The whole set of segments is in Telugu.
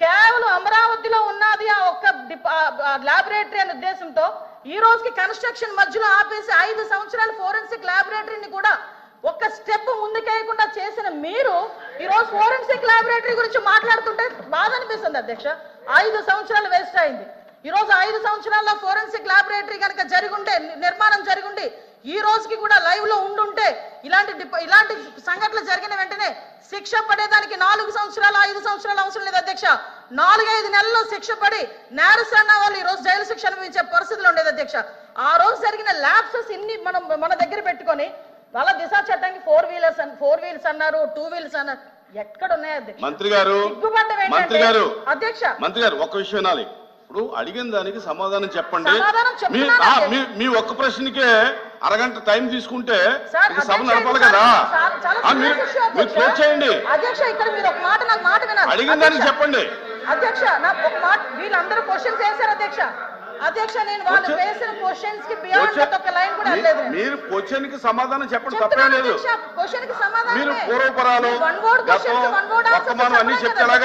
కేవలం అమరావతిలో ఉన్నది ఆ ఒక్క ల్యాబొరేటరీ అనే ఉద్దేశంతో ఈ రోజుకి కన్స్ట్రక్షన్ మధ్యలో ఆపేసి ఐదు సంవత్సరాలు ఫోరెన్సిక్ ల్యాబొరేటరీని కూడా ఒక్క స్టెప్ ముందుకేయకుండా చేసిన మీరు ఈ రోజు ఫోరెన్సిక్ ల్యాబొరేటరీ గురించి మాట్లాడుతుంటే బాధ అనిపిస్తుంది అధ్యక్ష. ఐదు సంవత్సరాలు వేస్ట్ అయింది. ఈ రోజు ఐదు సంవత్సరాల్లో ఫోరెన్సిక్ ల్యాబొరేటరీ కనుక జరిగుంటే నిర్మాణం జరిగుండి ఈ రోజుకి కూడా లైవ్లో ఉండుంటే ఇలాంటి డిప- ఇలాంటి సంఘటనలు జరిగిన వెంటనే శిక్ష పడేదానికి నాలుగు సంవత్సరాలు ఐదు సంవత్సరాలు అవసరం లేదు అధ్యక్ష. నాలుగైదు నెలల్లో శిక్ష పడి నేరస్తున్న వాళ్ళు ఈ రోజు జైలు శిక్ష అనుభవించే పరిస్థితులు ఉండేది అధ్యక్ష. ఆ రోజు జరిగిన ల్యాబ్సెస్ ఇన్ని మనం మన దగ్గర పెట్టుకొని వాళ్ళ దిశ చట్టానికి ఫోర్ వీలర్స్ ఫోర్ వీల్స్ అన్నారు టూ వీల్స్ అన్నారు. ఎక్కడ ఉన్నాయి అధ్యక్ష మంత్రి గారు అధ్యక్ష మంత్రి గారు ఒక్క విషయం వినాలి. ఇప్పుడు అడిగిన దానికి సమాధానం చెప్పండి. సమాధానం మీ ఒక్క ప్రశ్నకే అరగంట టైం తీసుకుంటే సభ నడపాలి కదా. మీరు. క్లోజ్ చేయండి. అధ్యక్ష ఇక్కడ మీరు ఒక మాట నాకు మాట వినాలి. అడిగిన దానికి చెప్పండి. అధ్యక్ష నాకు ఒక మాట వీళ్ళందరూ క్వశ్చన్స్ వేశారు అధ్యక్ష. అధ్యక్ష నేను వాళ్ళు Question- వేసిన క్వశ్చన్స్కి బియాండ్ Question- ఒక లైన్ కూడా. మీరు క్వశ్చన్కి సమాధానం చెప్పండి తప్పేం లేదు. అధ్యక్ష, క్వశ్చన్కి సమాధానమే. మీరు పూర్వపరాలు, అన్నీ చెప్పలేం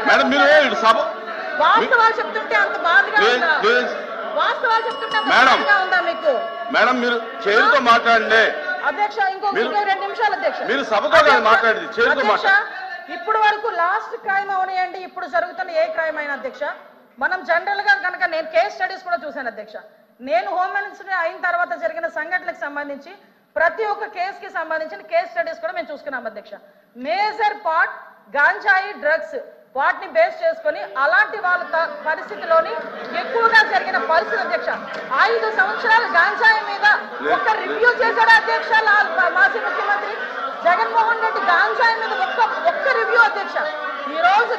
మేడం మీరు సభ వాస్తవాలు చెప్తుంటే అంత బాధగా ఉందా. వాస్తవాలు చెప్తుంటే అంత. బాధగా ఉందా మీకు? మేడం మీరు చేతితో మాట్లాడండి. అధ్యక్ష ఇంకో రెండు నిమిషాలు అధ్యక్ష. మీరు సభతో కాదు మాట్లాడేది, చేతితో అధ్యక్ష, మాట్లాడండి. ఇప్పుడు వరకు లాస్ట్ క్రైమ్ అవనియండి ఇప్పుడు జరుగుతున్న ఏ క్రైమ్ అయినా అధ్యక్ష. మనం జనరల్గా కనుక నేను కేస్ స్టడీస్ కూడా చూశాను అధ్యక్ష. నేను హోమ్ మినిస్టర్ అయిన తర్వాత జరిగిన సంఘటనలకు సంబంధించి ప్రతి ఒక్క కేస్కి సంబంధించిన కేస్ స్టడీస్ కూడా మేము చూసుకున్నాం అధ్యక్ష. మేజర్ పార్ట్ గాంజాయి డ్రగ్స్ వాటిని బేస్ చేసుకొని అలాంటి వాళ్ళ పరిస్థితిలోని ఎక్కువగా జరిగిన పరిస్థితి అధ్యక్ష. ఐదు సంవత్సరాలు గాంజాయి మీద ఒక్క రివ్యూ చేశాడు అధ్యక్ష లాల్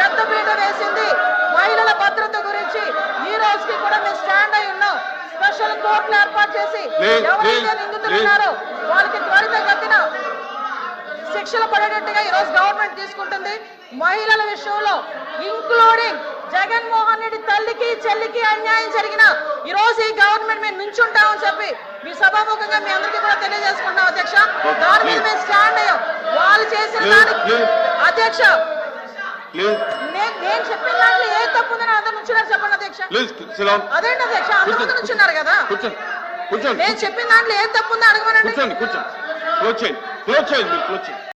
పెద్ద పీట వేసింది. మహిళల భద్రత గురించి ఈ రోజుకి కూడా మేము స్టాండ్ అయి ఉన్నాం. స్పెషల్ కోర్టులు ఏర్పాటు చేసి ఎవరైతే please, నిందితులు please. ఉన్నారో వాళ్ళకి త్వరితగతిన శిక్షలు పడేటట్టుగా ఈ రోజు గవర్నమెంట్ తీసుకుంటుంది. మహిళల విషయంలో ఇంక్లూడింగ్ జగన్మోహన్ రెడ్డి తల్లికి చెల్లికి అన్యాయం జరిగిన ఈ రోజు ఈ గవర్నమెంట్ మేము నుంచుంటామని చెప్పి మీ సభాముఖంగా మీ అందరికీ కూడా తెలియజేసుకుంటాం అధ్యక్ష. దాని మీద మేము స్టాండ్ అయ్యాం. వాళ్ళు చేసిన దానికి. అధ్యక్ష నేను నేను చెప్పిన దాంట్లో ఏ తప్పు ఉందని అందరు నుంచున్నారు చెప్పండి అధ్యక్ష. ప్లీజ్ సిలోన్ అదేంటి అధ్యక్ష? అందరూ ముందు నుంచున్నారు కదా. కూర్చోండి కూర్చోండి నేను చెప్పిన దాంట్లో ఏం తప్పు ఉందో అడగమనండి. కూర్చోండి కూర్చోండి. క్లోజ్ చేయండి క్లోజ్ చేయండి. మీరు క్లోజ్ చేయండి.